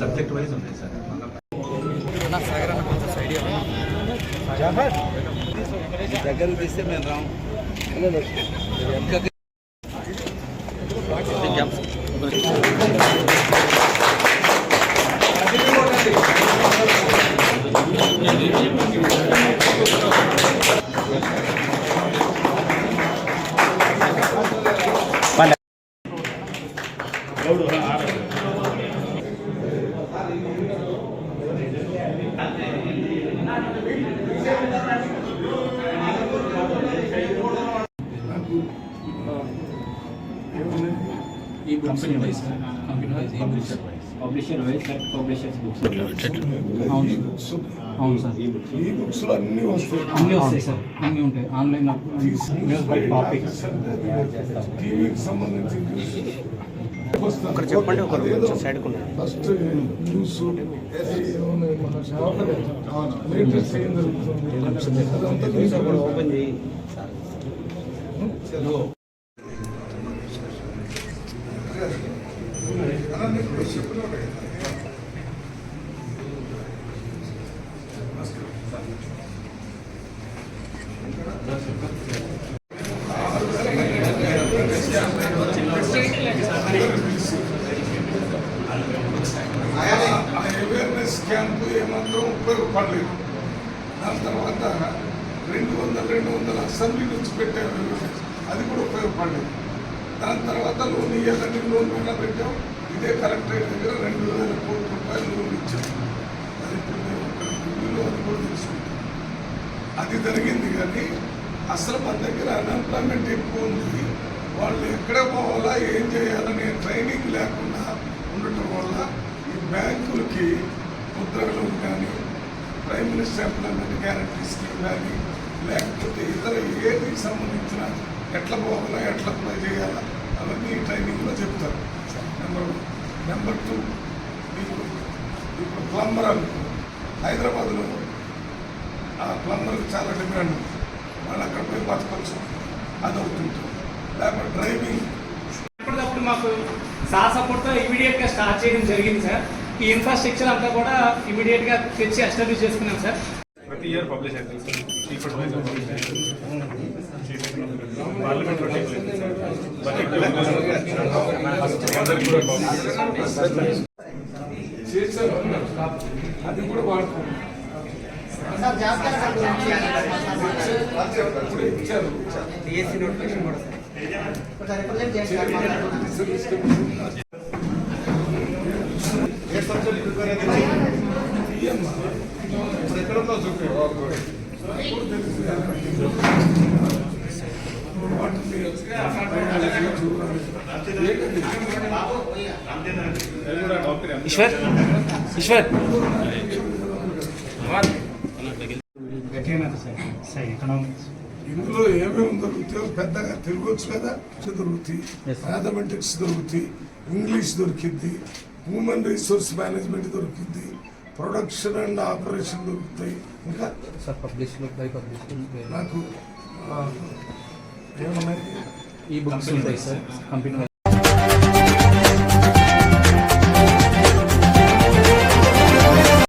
Subject wise ఉంటాయి sir దగ్గర తీస్తే మేము రాము ఈ ఉంటాయి సార్ కంపెనీ వైజ్ ఈ books publisher wise correct publishers books అవును అవును సార్ ఈ బుక్స్ అన్ని వస్తాయి. అన్నీ వస్తాయి సార్ అన్నీ ఉంటాయి. ఆన్లైన్ న్యూస్ బై టాపిక్స్ టీవీకి సంబంధించి ఒకరు చెప్పండి ఒకరు సైడ్ ఫస్ట్ న్యూస్ లేటెస్ట్ ఏం జరుగుతుంది అదంతా తీసుకొని ఓపెన్ చేయి ఆ అవేర్నెస్ ఏమాత్రం ఉపయోగపడలేదు. దాని తర్వాత రెండు వందల రెండు వందల అసెంబ్లీ నుంచి పెట్టారు. అది కూడా ఉపయోగపడలేదు. దాని తర్వాత లోన్ ఇవ్వాలని లోన్ మీద పెట్టాం. ఇదే కలెక్టరేట్ దగ్గర రెండు వేల కోట్ల రూపాయలు లోన్ ఇచ్చాం. అది ఇప్పుడు మేము అక్కడ ఢిల్లీలో అది కూడా తెలుసుకుంటాం. అది జరిగింది కానీ అసలు మన దగ్గర అన్ఎంప్లాయ్మెంట్ ఎక్కువ ఉంది. వాళ్ళు ఎక్కడ పోవాలా ఏం చేయాలనే ట్రైనింగ్ లేకుండా ఉండటం వల్ల ఈ బ్యాంకులకి ముద్రలు కానీ prime minister employment guarantee scheme కానీ లేకపోతే ఇతర ఏదికి సంబంధించిన ఎట్లా పోవాలా ఎట్లా అప్లై చేయాలా అవన్నీ ట్రైనింగ్లో చెప్తారు. నెంబర్ వన్ నెంబర్ టూ మీకు ఇప్పుడు ప్లంబర్ అనుకో హైదరాబాద్లో ఆ ప్లంబర్కి చాలా డిమాండ్ ఉంది. వాళ్ళు అక్కడ పోయి బతకొచ్చు. అది అవుతుంటుంది లేకపోతే డ్రైవింగ్ ఎప్పటికప్పుడు మాకు సార్ ఇమీడియట్గా స్టార్ట్ చేయడం జరిగింది సార్. ఈ ఇన్ఫ్రాస్ట్రక్చర్ అంతా కూడా ఇమీడియట్గా తెచ్చి ఎస్టాబ్లిష్ చేసుకున్నాం సార్. ప్రతి ఇయర్ పబ్లిష్ అవుతుంది సార్. చీఫ్ వైజ్ పబ్లిష్ అవుతుంది పార్లమెంట్ రొటీన్ అందరికి కూడా publish. చేశారు అది కూడా వాడుకోండి ఇప్పుడు ఇచ్చారు డిఎస్సి నోటిఫికేషన్ కూడా సార్ తీయమ్మా. ఇప్పుడు ఎక్కడుందో చూపి ఈశ్వర్ ఈశ్వర్. ఇందులో ఏమేమి దొరుకుతాయో పెద్దగా తిరగొచ్చు కదా దొరుకుతాయి మ్యాథమెటిక్స్ దొరుకుతాయి ఇంగ్లీష్ దొరికింది హ్యూమన్ రిసోర్స్ మేనేజ్మెంట్ దొరికింది ప్రొడక్షన్ అండ్ ఆపరేషన్ దొరుకుతాయి ఇంకా సార్ పబ్లిష్ బై పబ్లిష్ నాకు ఏమున్నాయి ఈ బుక్స్ ఉంటాయి సార్ కంపెనీ